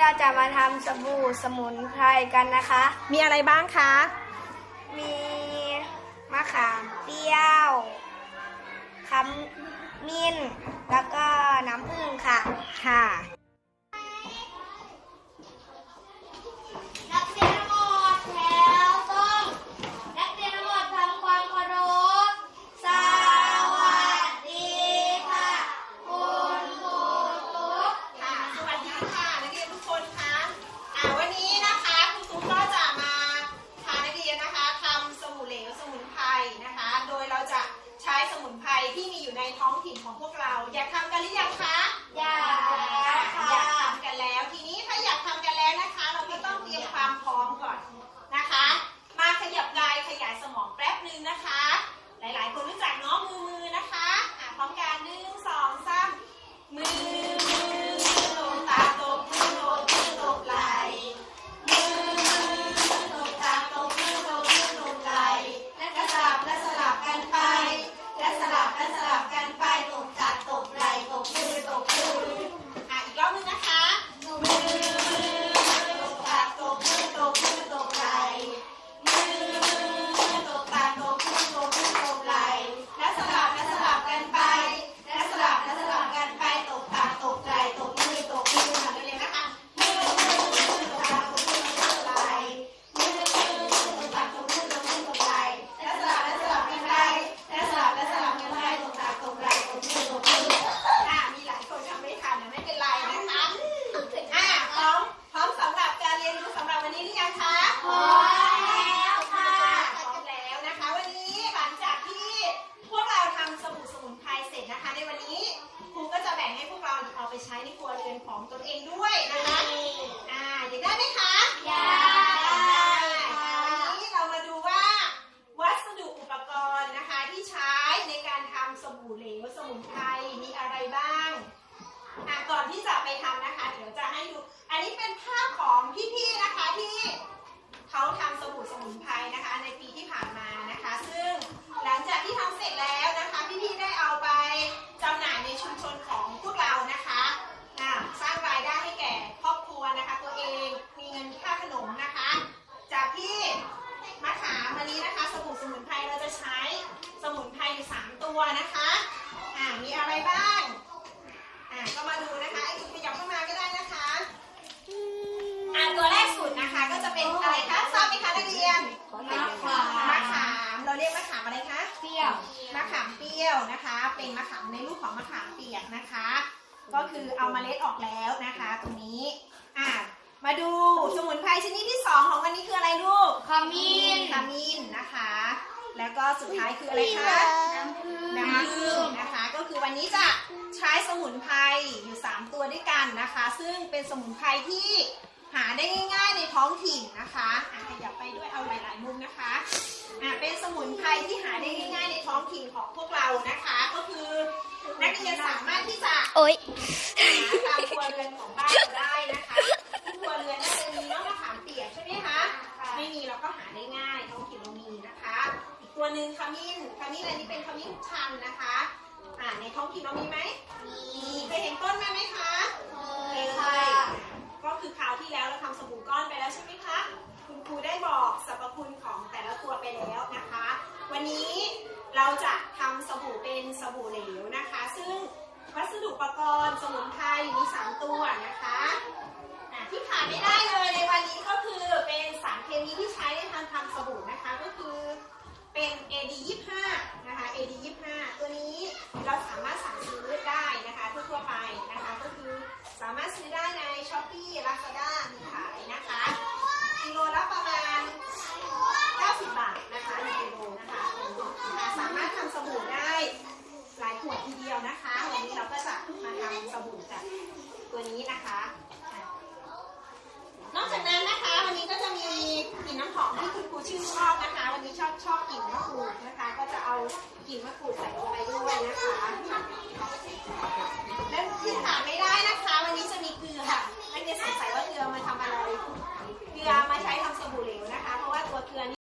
เราจะมาทำสบู่สมุนไพรกันนะคะ มีอะไรบ้างคะ มีมะขามเปรี้ยวขมิ้น แล้วก็น้ำผึ้งค่ะ ค่ะ ที่มีอยู่ในท้องถิ่นของพวกเรา อยากทำกันหรือยังคะ ของตนเองด้วยนะคะอ่าอยากได้ไหมคะอยากได้อ่าวันนี้เรามาดูว่า วัสดุอุปกรณ์นะคะที่ใช้ในการทำสบู่เหลวสมุนไพรมีอะไรบ้างอะก่อนที่จะไปทำนะคะ เดี๋ยวจะให้ดู อันนี้เป็นภาพของพี่ๆนะคะที่เขาทำสบู่สมุนไพรนะคะ ตัวนะคะ อ่ามีอะไรบ้าง อ่าก็มาดูนะคะไอ้คุณขยับเข้ามาก็ได้นะคะ อ่าตัวแรกสุดนะคะก็จะเป็นอะไรคะทราบไหมคะนักเรียนมะขามมะขาม เราเรียกมะขามอะไรคะเปรี้ยวมะขามเปรี้ยวนะคะ เป็นมะขามในรูปของมะขามเปียกนะคะ ก็คือเอาเมล็ดออกแล้วนะคะ ตรงนี้ อ่ามาดูสมุนไพรชนิดที่สองของวันนี้คืออะไรลูกขมิ้นขมิ้นนะคะ แล้วก็สุดท้ายคืออะไรคะ น้ำผึ้งน้ำผึ้งนะคะ ก็คือวันนี้จะใช้สมุนไพรอยู่ 3 ตัวด้วยกันนะคะ ซึ่งเป็นสมุนไพรที่หาได้ง่ายๆในท้องถิ่นนะคะอะขยับไปด้วยเอาหลายๆมุมนะคะอะเป็นสมุนไพรที่หาได้ง่ายๆในท้องถิ่นของพวกเรานะคะ ก็คือนักเรียนสามารถที่จะโอ๊ย หาตามครัวเรือนของบ้านเราได้ หนึ่งขมิ้นขมิ้นอันนี้เป็นขมิ้นชันนะคะ อ่าในท้องถิ่นเรามีไหมมีเคยเห็นต้นไหมไหมคะเคยค่ะก็คือคราวที่แล้วเราทำสบู่ก้อนไปแล้วใช่ไหมคะคุณครูได้บอกสรรพคุณของแต่ละตัวไปแล้วนะคะ วันนี้เราจะทำสบู่เป็นสบู่เหลวนะคะ ซึ่งวัสดุอุปกรณ์สมุนไพรมีสามตัวนะคะอะที่ขาดไม่ได้เลยในวันนี้ก็คือเป็นสารเคมี 第一来好的。